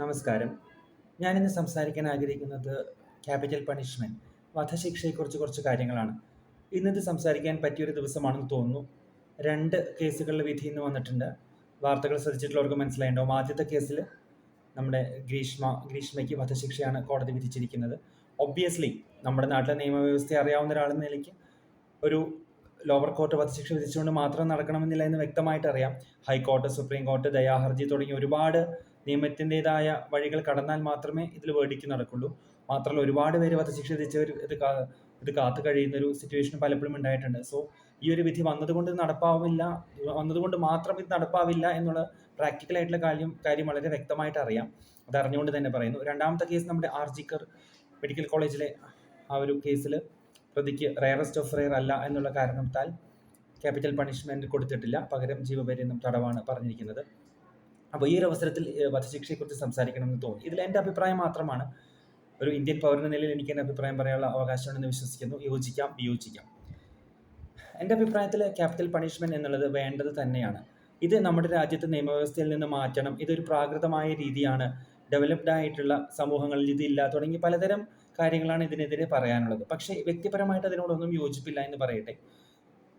നമസ്കാരം. ഞാനിന്ന് സംസാരിക്കാൻ ആഗ്രഹിക്കുന്നത് ക്യാപിറ്റൽ പണിഷ്മെന്റ് വധശിക്ഷയെക്കുറിച്ച് കുറച്ച് കാര്യങ്ങളാണ്. ഇന്നത് സംസാരിക്കാൻ പറ്റിയൊരു ദിവസമാണെന്ന് തോന്നുന്നു. രണ്ട് കേസുകളിൽ വിധി ഇന്ന് വന്നിട്ടുണ്ട്. വാർത്തകൾ ശ്രദ്ധിച്ചിട്ടുള്ളവർക്ക് മനസ്സിലായിട്ടുണ്ടാവും ആദ്യത്തെ കേസിൽ നമ്മുടെ ഗ്രീഷ്മ ഗ്രീഷ്മയ്ക്ക് വധശിക്ഷയാണ് കോടതി വിധിച്ചിരിക്കുന്നത്. ഒബ്വിയസ്ലി നമ്മുടെ നാട്ടിലെ നിയമവ്യവസ്ഥ അറിയാവുന്ന ഒരാളെന്ന നിലയ്ക്ക് ഒരു ലോവർ കോർട്ട് വധശിക്ഷ വിധിച്ചുകൊണ്ട് മാത്രം നടക്കണമെന്നില്ല എന്ന് വ്യക്തമായിട്ട് അറിയാം ഹൈക്കോർട്ട് സുപ്രീം കോർട്ട് ദയാഹർജി തുടങ്ങിയ ഒരുപാട് നിയമത്തിന്റെതായ വഴികൾ കടന്നാൽ മാത്രമേ ഇതിൽ വേടിക്ക് നടക്കുള്ളൂ. മാത്രമല്ല ഒരുപാട് പേര് വധശിക്ഷ വിധിച്ചവർ ഇത് ഇത് കാത്തു കഴിയുന്ന ഒരു സിറ്റുവേഷൻ പലപ്പോഴും ഉണ്ടായിട്ടുണ്ട്. സോ ഈ ഒരു വിധി വന്നതുകൊണ്ട് ഇത് നടപ്പാവില്ല. വന്നതുകൊണ്ട് മാത്രം ഇത് നടപ്പാവില്ല എന്നുള്ള പ്രാക്ടിക്കൽ ആയിട്ടുള്ള കാര്യം കാര്യം വളരെ വ്യക്തമായിട്ട് അറിയാം. അത് അറിഞ്ഞുകൊണ്ട് തന്നെ പറയുന്നു. രണ്ടാമത്തെ കേസ് നമ്മുടെ ആർജിക്കർ മെഡിക്കൽ കോളേജിലെ ആ ഒരു കേസിൽ പ്രതിക്ക് റയറസ്റ്റ് ഓഫ് റയർ അല്ല എന്നുള്ള കാരണത്താൽ ക്യാപിറ്റൽ പണിഷ്മെന്റ് കൊടുത്തിട്ടില്ല. പകരം ജീവപര്യന്തം തടവാണ് പറഞ്ഞിരിക്കുന്നത്. അപ്പോൾ ഈ ഒരു അവസരത്തിൽ വധശിക്ഷയെക്കുറിച്ച് സംസാരിക്കണമെന്ന് തോന്നി. ഇതിൽ എന്റെ അഭിപ്രായം മാത്രമാണ്. ഒരു ഇന്ത്യൻ പൗരൻ നിലയിൽ എനിക്ക് എന്റെ അഭിപ്രായം പറയാനുള്ള അവകാശമാണെന്ന് വിശ്വസിക്കുന്നു. യോജിക്കാം വിയോജിക്കാം. എന്റെ അഭിപ്രായത്തിൽ ക്യാപിറ്റൽ പണിഷ്മെന്റ് എന്നുള്ളത് വേണ്ടത് തന്നെയാണ്. ഇത് നമ്മുടെ രാജ്യത്തെ നിയമവ്യവസ്ഥയിൽ നിന്ന് മാറ്റണം. ഇതൊരു പ്രാകൃതമായ രീതിയാണ്. ഡെവലപ്ഡ് ആയിട്ടുള്ള സമൂഹങ്ങളിൽ ഇതില്ല തുടങ്ങി പലതരം കാര്യങ്ങളാണ് ഇതിനെതിരെ പറയാനുള്ളത്. പക്ഷേ വ്യക്തിപരമായിട്ട് അതിനോടൊന്നും യോജിപ്പില്ല എന്ന് പറയട്ടെ.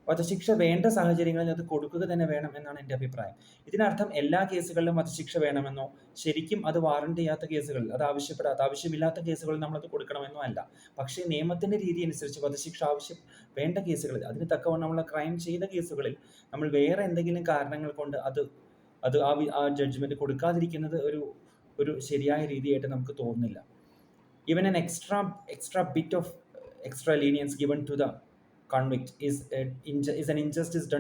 വധശിക്ഷ വേണ്ട സാഹചര്യങ്ങളിൽ അത് കൊടുക്കുക തന്നെ വേണം എന്നാണ് എന്റെ അഭിപ്രായം. ഇതിനർത്ഥം എല്ലാ കേസുകളിലും വധശിക്ഷ വേണമെന്നോ ശരിക്കും അത് വാറണ്ട് ചെയ്യാത്ത കേസുകളിൽ അത് ആവശ്യപ്പെടാത്ത ആവശ്യമില്ലാത്ത കേസുകളിൽ നമ്മളത് കൊടുക്കണമെന്നോ അല്ല. പക്ഷേ നിയമത്തിന്റെ രീതി അനുസരിച്ച് വധശിക്ഷ ആവശ്യം വേണ്ട കേസുകളിൽ അതിന് നമ്മൾ ക്രൈം ചെയ്ത കേസുകളിൽ നമ്മൾ വേറെ എന്തെങ്കിലും കാരണങ്ങൾ കൊണ്ട് അത് അത് ആ ആ ജഡ്ജ്മെന്റ് കൊടുക്കാതിരിക്കുന്നത് ഒരു ഒരു ശരിയായ രീതിയായിട്ട് നമുക്ക് തോന്നുന്നില്ല. Even an extra extra bit of extra leniency given to the convict is is inju- is an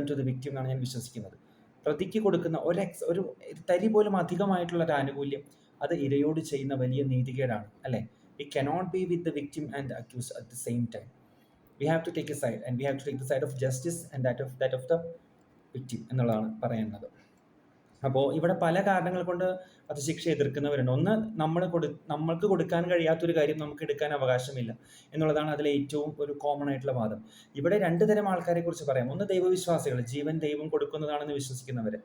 to the victim എന്നാണ് ഞാൻ വിശ്വസിക്കുന്നത്. പ്രതിക്ക് കൊടുക്കുന്ന ഒരു എക്സ് ഒരു തരി പോലും അധികമായിട്ടുള്ള ഒരു ആനുകൂല്യം അത് ഇരയോട് ചെയ്യുന്ന വലിയ നീതികേടാണ് അല്ലേ? We cannot be with the victim and accuse at the same time we have to take a side and we have to take the side of justice and that of that of the victim എന്നുള്ളതാണ് പറയുന്നത് അപ്പോൾ ഇവിടെ പല കാരണങ്ങൾ കൊണ്ട് വധശിക്ഷ എതിർക്കുന്നവരുണ്ട്. ഒന്ന് നമ്മൾ കൊടു നമ്മൾക്ക് കൊടുക്കാൻ കഴിയാത്തൊരു കാര്യം നമുക്ക് എടുക്കാൻ അവകാശമില്ല എന്നുള്ളതാണ് അതിലെ ഏറ്റവും ഒരു കോമൺ ആയിട്ടുള്ള വാദം. ഇവിടെ രണ്ട് തരം ആൾക്കാരെ കുറിച്ച് പറയാം. ഒന്ന് ദൈവവിശ്വാസികൾ ജീവൻ ദൈവം കൊടുക്കുന്നതാണെന്ന് വിശ്വസിക്കുന്നവർ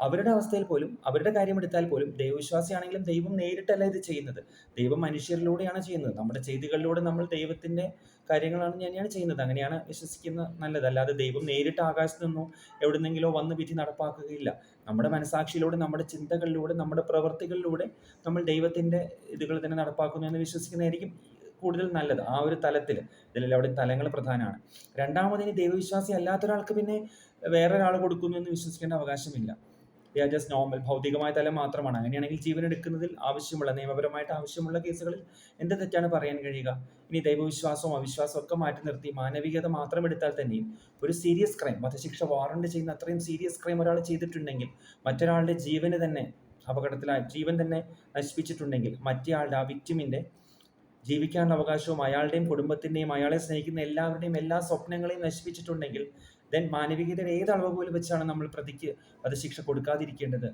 അവരുടെ അവസ്ഥയിൽ പോലും അവരുടെ കാര്യം എടുത്താൽ പോലും ദൈവവിശ്വാസിയാണെങ്കിലും ദൈവം നേരിട്ടല്ല ഇത് ചെയ്യുന്നത്. ദൈവം മനുഷ്യരിലൂടെയാണ് ചെയ്യുന്നത്. നമ്മുടെ ചെയ്തികളിലൂടെ നമ്മൾ ദൈവത്തിന്റെ കാര്യങ്ങളാണ് തന്നെയാണ് ചെയ്യുന്നത്. അങ്ങനെയാണ് വിശ്വസിക്കുന്ന നല്ലത്. അല്ലാതെ ദൈവം നേരിട്ട് ആകാശത്ത് നിന്നോ എവിടുന്നെങ്കിലോ വന്ന് വിധി നടപ്പാക്കുകയില്ല. നമ്മുടെ മനസാക്ഷിയിലൂടെ നമ്മുടെ ചിന്തകളിലൂടെ നമ്മുടെ പ്രവൃത്തികളിലൂടെ നമ്മൾ ദൈവത്തിന്റെ ഇതുകൾ തന്നെ നടപ്പാക്കുന്നു എന്ന് വിശ്വസിക്കുന്നതായിരിക്കും കൂടുതൽ നല്ലത് ആ ഒരു തലത്തിൽ. ഇതിൽ അവിടെ തലങ്ങൾ പ്രധാനമാണ്. രണ്ടാമതിന് ദൈവവിശ്വാസി അല്ലാത്ത ഒരാൾക്ക് പിന്നെ വേറൊരാൾ കൊടുക്കുന്നു എന്ന് വിശ്വസിക്കേണ്ട അവകാശമില്ല. ആർ ജസ്റ്റ് നോർമൽ ഭൗതികമായ തലം മാത്രമാണ്. അങ്ങനെയാണെങ്കിൽ ജീവൻ എടുക്കുന്നതിൽ ആവശ്യമുള്ള നിയമപരമായിട്ട് ആവശ്യമുള്ള കേസുകളിൽ എന്ത് തെറ്റാണ് പറയാൻ കഴിയുക? ഇനി ദൈവവിശ്വാസവും അവിശ്വാസവും ഒക്കെ മാറ്റി നിർത്തി മാനവികത മാത്രം എടുത്താൽ തന്നെയും ഒരു സീരിയസ് ക്രൈം വധശിക്ഷ വാറണ്ട് ചെയ്യുന്ന അത്രയും സീരിയസ് ക്രൈം ഒരാൾ ചെയ്തിട്ടുണ്ടെങ്കിൽ മറ്റൊരാളുടെ ജീവന് തന്നെ അപകടത്തിലായി ജീവൻ തന്നെ നശിപ്പിച്ചിട്ടുണ്ടെങ്കിൽ മറ്റേയാളുടെ ആ വിക്റ്റിമിന്റെ ജീവിക്കാനുള്ള അവകാശവും അയാളുടെയും കുടുംബത്തിന്റെയും അയാളെ സ്നേഹിക്കുന്ന എല്ലാവരുടെയും എല്ലാ സ്വപ്നങ്ങളെയും നശിപ്പിച്ചിട്ടുണ്ടെങ്കിൽ ദെൻ മാനവികത ഏത് അളവ് പോലും വെച്ചാണ് നമ്മൾ പ്രതിക്ക് വധശിക്ഷ കൊടുക്കാതിരിക്കേണ്ടത്?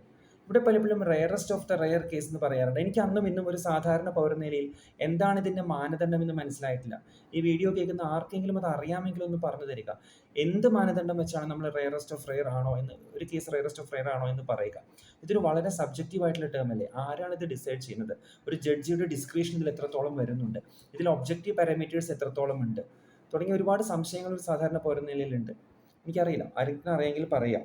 ഇവിടെ പലപ്പോഴും rarest of the rare case എന്ന് പറയാറുണ്ട്. എനിക്ക് അന്നും ഇന്നും ഒരു സാധാരണ പൗര നിലയിൽ എന്താണ് ഇതിന്റെ മാനദണ്ഡം എന്ന് മനസ്സിലായിട്ടില്ല. ഈ വീഡിയോ കേൾക്കുന്ന ആർക്കെങ്കിലും അത് അറിയാമെങ്കിലും ഒന്ന് പറഞ്ഞു തരിക. എന്ത് മാനദണ്ഡം വെച്ചാണ് നമ്മൾ റയറസ്റ്റ് ഓഫ് റയർ ആണോ എന്ന് ഒരു കേസ് റയറസ്റ്റ് ഓഫ് റയർ ആണോ എന്ന് പറയുക. ഇതൊരു വളരെ സബ്ജക്റ്റീവ് ആയിട്ടുള്ള ടേം അല്ലേ? ആരാണ് ഇത് ഡിസൈഡ് ചെയ്യുന്നത്? ഒരു ജഡ്ജിയുടെ ഡിസ്ക്രിപ്ഷൻ ഇതിൽ എത്രത്തോളം വരുന്നുണ്ട്? ഇതിൽ ഒബ്ജക്റ്റീവ് പാരാമീറ്റേഴ്സ് എത്രത്തോളം ഉണ്ട്? തുടങ്ങിയ ഒരുപാട് സംശയങ്ങൾ ഒരു സാധാരണ പൗര നിലയിലുണ്ട് എനിക്കറിയില്ല. ആരെങ്കിലും അറിയാമെങ്കിൽ പറയാം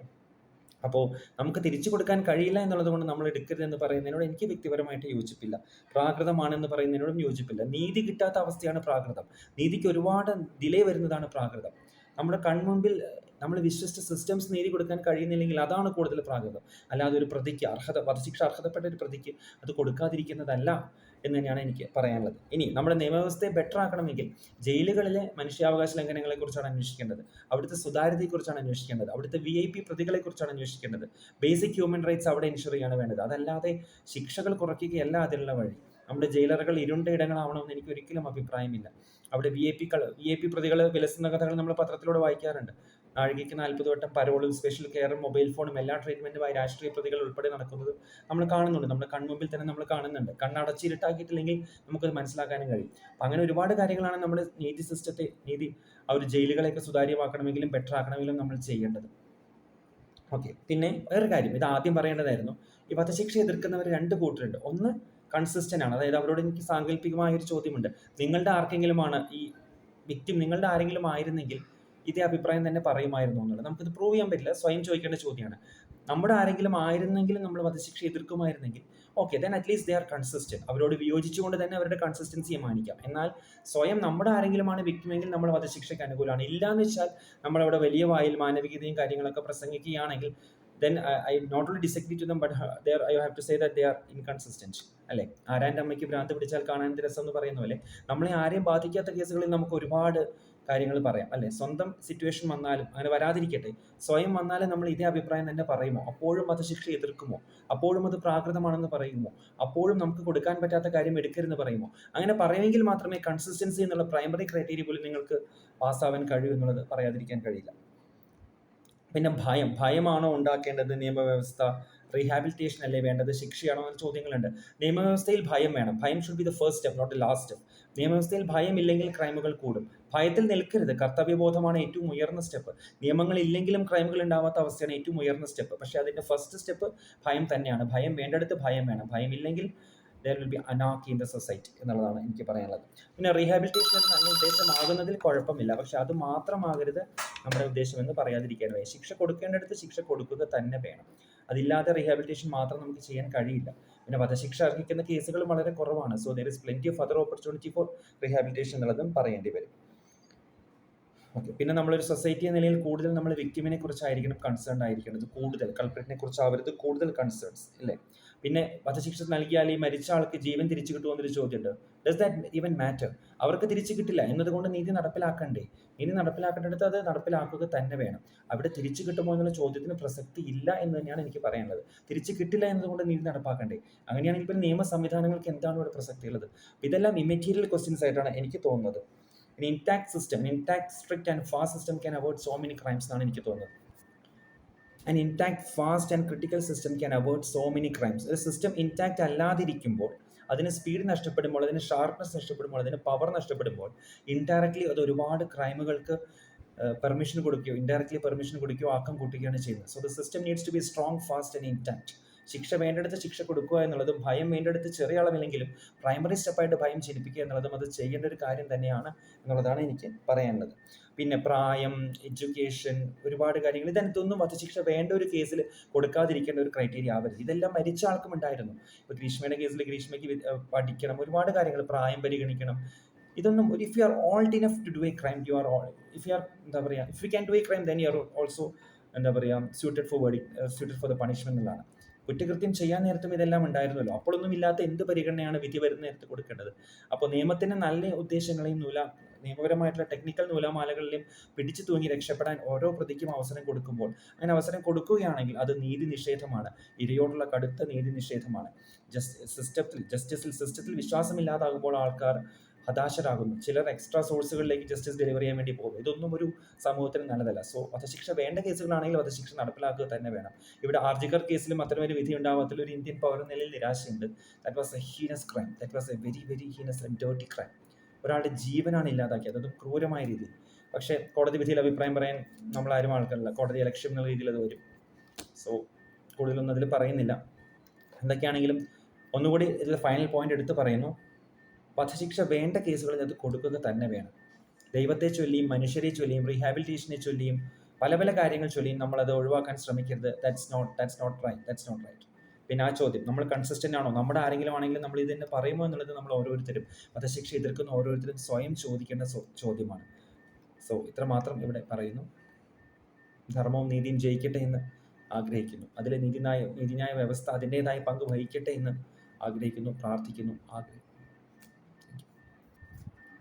അപ്പോൾ നമുക്ക് തിരിച്ചു കൊടുക്കാൻ കഴിയില്ല എന്നുള്ളത് കൊണ്ട് നമ്മൾ എടുക്കരുത് എന്ന് പറയുന്നതിനോട് എനിക്ക് വ്യക്തിപരമായിട്ട് യോജിപ്പില്ല. പ്രാകൃതമാണെന്ന് പറയുന്നതിനോടും യോജിപ്പില്ല. നീതി കിട്ടാത്ത അവസ്ഥയാണ് പ്രാകൃതം. നീതിക്ക് ഒരുപാട് ഡിലേ വരുന്നതാണ് പ്രാകൃതം. നമ്മുടെ കൺമുമ്പിൽ നമ്മൾ വിശ്വസിച്ച സിസ്റ്റംസ് നീതി കൊടുക്കാൻ കഴിയുന്നില്ലെങ്കിൽ അതാണ് കൂടുതൽ പ്രാകൃതം. അല്ലാതെ ഒരു പ്രതിക്ക് അർഹത വധശിക്ഷ അർഹതപ്പെട്ട ഒരു പ്രതിക്ക് അത് കൊടുക്കാതിരിക്കുന്നതല്ല. എന്ന് തന്നെയാണ് എനിക്ക് പറയാനുള്ളത്. ഇനി നമ്മുടെ നിയമവ്യവസ്ഥയെ ബെറ്റർ ആക്കണമെങ്കിൽ ജയിലുകളിലെ മനുഷ്യാവകാശ ലംഘനങ്ങളെക്കുറിച്ചാണ് അന്വേഷിക്കേണ്ടത്. അവിടുത്തെ സുതാര്യതയെക്കുറിച്ചാണ് അന്വേഷിക്കേണ്ടത്. അവിടുത്തെ വി ഐ പി പ്രതികളെക്കുറിച്ചാണ് അന്വേഷിക്കേണ്ടത്. ബേസിക് ഹ്യൂമൻ റൈറ്റ്സ് അവിടെ എൻഷുർ ചെയ്യാണ് വേണ്ടത്. അതല്ലാതെ ശിക്ഷകൾ കുറയ്ക്കുകയല്ല അതിനുള്ള വഴി. നമ്മുടെ ജയിലറുകൾ ഇരുണ്ട ഇടങ്ങളാവണമെന്ന് എനിക്ക് ഒരിക്കലും അഭിപ്രായമില്ല. അവിടെ V I P V I P പ്രതികൾ വിലസുന്ന കഥകൾ നമ്മൾ പത്രത്തിലൂടെ വായിക്കാറുണ്ട്. നാഴികയ്ക്ക് നാൽപ്പത് വട്ടം പരോളും സ്പെഷ്യൽ കെയറും മൊബൈൽ ഫോണും എല്ലാ ട്രീറ്റ്മെന്റുമായി രാഷ്ട്രീയ പ്രതികൾ ഉൾപ്പെടെ നടക്കുന്നത് നമ്മൾ കാണുന്നുണ്ട്. നമ്മുടെ കൺമുമ്പിൽ തന്നെ നമ്മൾ കാണുന്നുണ്ട്. കണ്ണടച്ചിരുട്ടാക്കിയിട്ടില്ലെങ്കിൽ നമുക്കത് മനസ്സിലാക്കാനും കഴിയും. അങ്ങനെ ഒരുപാട് കാര്യങ്ങളാണ് നമ്മുടെ നീതി സിസ്റ്റത്തെ നീതി ആ ഒരു ജയിലുകളെയൊക്കെ സുതാര്യമാക്കണമെങ്കിലും ബെറ്റർ ആക്കണമെങ്കിലും നമ്മൾ ചെയ്യേണ്ടത്. ഓക്കെ. പിന്നെ വേറെ കാര്യം. ഇത് ആദ്യം പറയേണ്ടതായിരുന്നു. ഈ വധശിക്ഷ എതിർക്കുന്നവർ രണ്ട് കൂട്ടരുണ്ട്. ഒന്ന് കൺസിസ്റ്റന്റ് ആണ്. അതായത് അവരോട് എനിക്ക് സാങ്കല്പികമായ ഒരു ചോദ്യമുണ്ട്. നിങ്ങളുടെ ആർക്കെങ്കിലുമാണ് ഈ വിക്ടിം നിങ്ങളുടെ ആരെങ്കിലും ആയിരുന്നെങ്കിൽ ഇതേ അഭിപ്രായം തന്നെ പറയുമായിരുന്നു എന്നുള്ളത്. നമുക്കിത് പ്രൂവ് ചെയ്യാൻ പറ്റില്ല. സ്വയം ചോദിക്കേണ്ട ചോദ്യമാണ്. നമ്മുടെ ആരെങ്കിലും ആയിരുന്നെങ്കിലും നമ്മൾ വധശിക്ഷ എതിർക്കുമായിരുന്നെങ്കിൽ okay then at least they are consistent അവരോട് വിയോജിച്ചുകൊണ്ട് തന്നെ അവരുടെ കൺസിസ്റ്റൻസിയെ മാനിക്കാം. എന്നാൽ സ്വയം നമ്മുടെ ആരെങ്കിലുമാണ് വിൽക്കുമെങ്കിൽ നമ്മൾ വധശിക്ഷയ്ക്ക് അനുകൂലമാണ്. ഇല്ല എന്ന് വെച്ചാൽ നമ്മളവിടെ വലിയ വായിൽ മാനവികതയും കാര്യങ്ങളൊക്കെ പ്രസംഗിക്കുകയാണെങ്കിൽ then I not only disagree to them, but there I have to say that they are inconsistent. അല്ലെ? ആരാന്റെ അമ്മയ്ക്ക് ഭ്രാന്ത് പിടിച്ചാൽ കാണാൻ രസം എന്ന് പറയുന്ന പോലെ നമ്മളെ ആരെയും ബാധിക്കാത്ത കേസുകളിൽ നമുക്ക് ഒരുപാട് കാര്യങ്ങൾ പറയാം അല്ലെ? സ്വന്തം സിറ്റുവേഷൻ വന്നാലും അങ്ങനെ വരാതിരിക്കട്ടെ. സ്വയം വന്നാലും നമ്മൾ ഇതേ അഭിപ്രായം തന്നെ പറയുമോ? അപ്പോഴും വധശിക്ഷ എതിർക്കുമോ? അപ്പോഴും അത് പ്രാകൃതമാണെന്ന് പറയുമോ? അപ്പോഴും നമുക്ക് കൊടുക്കാൻ പറ്റാത്ത കാര്യം എടുക്കരുതെന്ന് പറയുമോ? അങ്ങനെ പറയുമെങ്കിൽ മാത്രമേ കൺസിസ്റ്റൻസി എന്നുള്ള പ്രൈമറി ക്രൈറ്റീരിയ പോലും നിങ്ങൾക്ക് പാസ്സാവാൻ കഴിയൂ എന്നുള്ളത് പറയാതിരിക്കാൻ കഴിയില്ല. പിന്നെ ഭയം ഭയമാണോ ഉണ്ടാക്കേണ്ടത് നിയമവ്യവസ്ഥ? റീഹാബിലിറ്റേഷൻ അല്ലേ വേണ്ടത്? ശിക്ഷയാണോ? എന്ന ചോദ്യങ്ങളുണ്ട്. നിയമവ്യവസ്ഥയിൽ ഭയം വേണം. ഭയം should be the first step not last step നിയമവ്യവസ്ഥയിൽ ഭയം ഇല്ലെങ്കിൽ ക്രൈമുകൾ കൂടും. ഭയത്തിൽ നിൽക്കരുത്. കർത്തവ്യബോധമാണ് ഏറ്റവും ഉയർന്ന സ്റ്റെപ്പ് നിയമങ്ങൾ ഇല്ലെങ്കിലും ക്രൈമുകൾ ഉണ്ടാവാത്ത അവസ്ഥയാണ് ഏറ്റവും ഉയർന്ന സ്റ്റെപ്പ് പക്ഷേ അതിന്റെ ഫസ്റ്റ് സ്റ്റെപ്പ് ഭയം തന്നെയാണ്. ഭയം വേണ്ടടുത്ത് ഭയം വേണം. ഭയം ഇല്ലെങ്കിൽ ദർ വിൽ ബി അനാക്കി ഇൻ ദ സൊസൈറ്റി എന്നുള്ളതാണ് എനിക്ക് പറയാനുള്ളത്. പിന്നെ റീഹാബിലിറ്റേഷൻ ഒരു നല്ല ഉദ്ദേശമാകുന്നതിൽ കുഴപ്പമില്ല. പക്ഷെ അത് മാത്രമാകരുത് നമ്മുടെ ഉദ്ദേശം എന്ന് പറയാതിരിക്കാൻ വയ്യ. ശിക്ഷ കൊടുക്കേണ്ടടുത്ത് ശിക്ഷ കൊടുക്കുക തന്നെ വേണം. അതില്ലാതെ റീഹാബിലിറ്റേഷൻ മാത്രം നമുക്ക് ചെയ്യാൻ കഴിയില്ല. പിന്നെ വധശിക്ഷ അർഹിക്കുന്ന കേസുകൾ വളരെ കുറവാണ്. So there is plenty of other opportunity for rehabilitation എന്നുള്ളതും പറയേണ്ടി വരും. ഓക്കെ പിന്നെ നമ്മളൊരു സൊസൈറ്റി എന്ന നിലയിൽ കൂടുതൽ നമ്മൾ വിക്ടിമിനെ കുറിച്ചായിരിക്കണം കൺസേൺ ആയിരിക്കേണ്ടത് കൂടുതൽ കൾപ്രിറ്റിനെ കുറിച്ച് ആവരുത് കൂടുതൽ കൺസേൺസ് അല്ലേ പിന്നെ വധശിക്ഷ നൽകിയാൽ ഈ മരിച്ച ആൾക്ക് ജീവൻ തിരിച്ചു കിട്ടുമെന്നൊരു ചോദ്യമുണ്ട്. ഡസ് ദാറ്റ് ഈവൻ മാറ്റർ അവർക്ക് തിരിച്ചു കിട്ടില്ല. എന്നതുകൊണ്ട് നീതി നടപ്പിലാക്കണ്ടേ? നീതി നടപ്പിലാക്കേണ്ടടുത്ത് അത് നടപ്പിലാക്കുക തന്നെ വേണം. അവിടെ തിരിച്ചു കിട്ടുമോ എന്നുള്ള ചോദ്യത്തിന് പ്രസക്തി ഇല്ല എന്ന് തന്നെയാണ് എനിക്ക് പറയാനുള്ളത്. തിരിച്ചു കിട്ടില്ല എന്നതുകൊണ്ട് നീതി നടപ്പാക്കണ്ടേ? അങ്ങനെയാണെങ്കിൽ പിന്നെ നിയമ സംവിധാനങ്ങൾക്ക് എന്താണ് ഇവിടെ പ്രസക്തി ഉള്ളത് ഇതെല്ലാം ഇമെറ്റീരിയൽ ക്വസ്റ്റ്യൻസ് ആയിട്ടാണ് എനിക്ക് തോന്നുന്നത്. An system intact an and fast system can avoid so many crimes എന്നാണ് എനിക്ക് തോന്നുന്നത്. And intact fast and critical system can avoid so many crimes ഒരു സിസ്റ്റം ഇൻടാക്ട് അല്ലാതിരിക്കുമ്പോൾ അതിന് സ്പീഡ് നഷ്ടപ്പെടുമ്പോൾ അതിന് ഷാർപ്നെസ് നഷ്ടപ്പെടുമ്പോൾ അതിന് പവർ നഷ്ടപ്പെടുമ്പോൾ ഇൻഡയറക്ട്ലി അത് ഒരുപാട് ക്രൈമുകൾക്ക് പെർമിഷൻ കൊടുക്കുകയോ ഇൻഡയറക്ട്ലി പെർമിഷൻ കൊടുക്കുകയോ ആക്കം കൂട്ടുകയാണ് ചെയ്യുന്നത്. So the system needs to be strong fast and intact ശിക്ഷ വേണ്ടടുത്ത് ശിക്ഷ കൊടുക്കുക എന്നുള്ളതും ഭയം വേണ്ടടുത്ത് ചെറിയ അളവിലെങ്കിലും പ്രൈമറി സ്റ്റെപ്പായിട്ട് ഭയം ജനിപ്പിക്കുക എന്നുള്ളതും അത് ചെയ്യേണ്ട ഒരു കാര്യം തന്നെയാണ് എന്നുള്ളതാണ് എനിക്ക് പറയാനുള്ളത്. പിന്നെ പ്രായം എഡ്യൂക്കേഷൻ ഒരുപാട് കാര്യങ്ങൾ ഇതൊന്നും വധശിക്ഷ വേണ്ട ഒരു കേസിൽ കൊടുക്കാതിരിക്കേണ്ട ഒരു ക്രൈറ്റീരിയ ആവരുത്. ഇതെല്ലാം മരിച്ച ആൾക്കും ഉണ്ടായിരുന്നു. ഇപ്പോൾ ഗ്രീഷ്മയുടെ കേസിൽ ഗ്രീഷ്മയ്ക്ക് പഠിക്കണം ഒരുപാട് കാര്യങ്ങൾ പ്രായം പരിഗണിക്കണം. ഇതൊന്നും if you are old enough to do a crime you are all if you are എന്താ പറയുക if you can do a crime then you are also എന്താ പറയുക suited for worthy suited for the punishment എന്നുള്ളതാണ്. കുറ്റകൃത്യം ചെയ്യാൻ നേരത്തും ഇതെല്ലാം ഉണ്ടായിരുന്നല്ലോ. അപ്പോഴൊന്നും ഇല്ലാത്ത എന്ത് പരിഗണനയാണ് വിധി വരുന്ന നേരത്ത് കൊടുക്കേണ്ടത്? അപ്പോൾ നിയമത്തിന് നല്ല ഉദ്ദേശങ്ങളെയും നൂല നിയമപരമായിട്ടുള്ള ടെക്നിക്കൽ നൂലാമാലകളിലും പിടിച്ചു തൂങ്ങി രക്ഷപ്പെടാൻ ഓരോ പ്രതിക്കും അവസരം കൊടുക്കുമ്പോൾ അങ്ങനെ അവസരം കൊടുക്കുകയാണെങ്കിൽ അത് നീതി നിഷേധമാണ്. ഇരയോടുള്ള കടുത്ത നീതി നിഷേധമാണ്. ജസ്റ്റ് സിസ്റ്റത്തിൽ ജസ്റ്റിസിൽ സിസ്റ്റത്തിൽ വിശ്വാസമില്ലാതാകുമ്പോൾ ആൾക്കാർ ഹതാശരാകുന്നു. ചിലർ എക്സ്ട്രാ സോഴ്സുകളിലേക്ക് ജസ്റ്റിസ് ഡെലിവർ ചെയ്യാൻ വേണ്ടി പോകുന്നു. ഇതൊന്നും ഒരു സമൂഹത്തിന് നല്ലതല്ല. സോ വധശിക്ഷ വേണ്ട കേസുകളാണെങ്കിൽ വധശിക്ഷ നടപ്പിലാക്കുക തന്നെ വേണം. ഇവിടെ ആർജികർ കേസിലും അത്തരമൊരു വിധി ഉണ്ടാവാത്തിൽ ഒരു ഇന്ത്യൻ പൗര നിലയിൽ നിരാശയുണ്ട്. That was a heinous crime that was a very very heinous and dirty crime ഒരാളുടെ ജീവനാണ് ഇല്ലാതാക്കിയത്. അതും ക്രൂരമായ രീതിയിൽ. പക്ഷേ കോടതി വിധിയിൽ അഭിപ്രായം പറയാൻ നമ്മളാരും ആൾക്കാരില്ല. കോടതി ഇലക്ഷൻ എന്നുള്ള രീതിയിൽ അത് വരും. സോ കൂടുതലൊന്നും അതിൽ പറയുന്നില്ല. എന്തൊക്കെയാണെങ്കിലും ഒന്നുകൂടി ഇതിൽ ഫൈനൽ പോയിന്റ് എടുത്ത് പറയുന്നു. വധശിക്ഷ വേണ്ട കേസുകളിൽ അത് കൊടുക്കുക തന്നെ വേണം. ദൈവത്തെ ചൊല്ലിയും മനുഷ്യരെ ചൊല്ലിയും റീഹാബിലിറ്റേഷനെ ചൊല്ലിയും പല പല കാര്യങ്ങൾ ചൊല്ലിയും നമ്മൾ അത് ഒഴിവാക്കാൻ ശ്രമിക്കരുത്. That's not that's not right that's not right പിന്നെ ആ ചോദ്യം നമ്മൾ കൺസിസ്റ്റന്റ് ആണോ? നമ്മുടെ ആരെങ്കിലും ആണെങ്കിലും നമ്മൾ ഇത് തന്നെ പറയുമോ എന്നുള്ളത് നമ്മൾ ഓരോരുത്തരും വധശിക്ഷ എതിർക്കുന്ന ഓരോരുത്തരും സ്വയം ചോദിക്കേണ്ട ചോദ്യമാണ്. സോ ഇത്ര മാത്രം ഇവിടെ പറയുന്നു. ധർമ്മവും നീതിയും ജയിക്കട്ടെ എന്ന് ആഗ്രഹിക്കുന്നു. അതിലെ നീതിന്യായ നീതിന്യായ വ്യവസ്ഥ അതിന്റെതായ പങ്ക് വഹിക്കട്ടെ എന്ന് ആഗ്രഹിക്കുന്നു പ്രാർത്ഥിക്കുന്നു ആഗ്രഹിക്കുന്നു.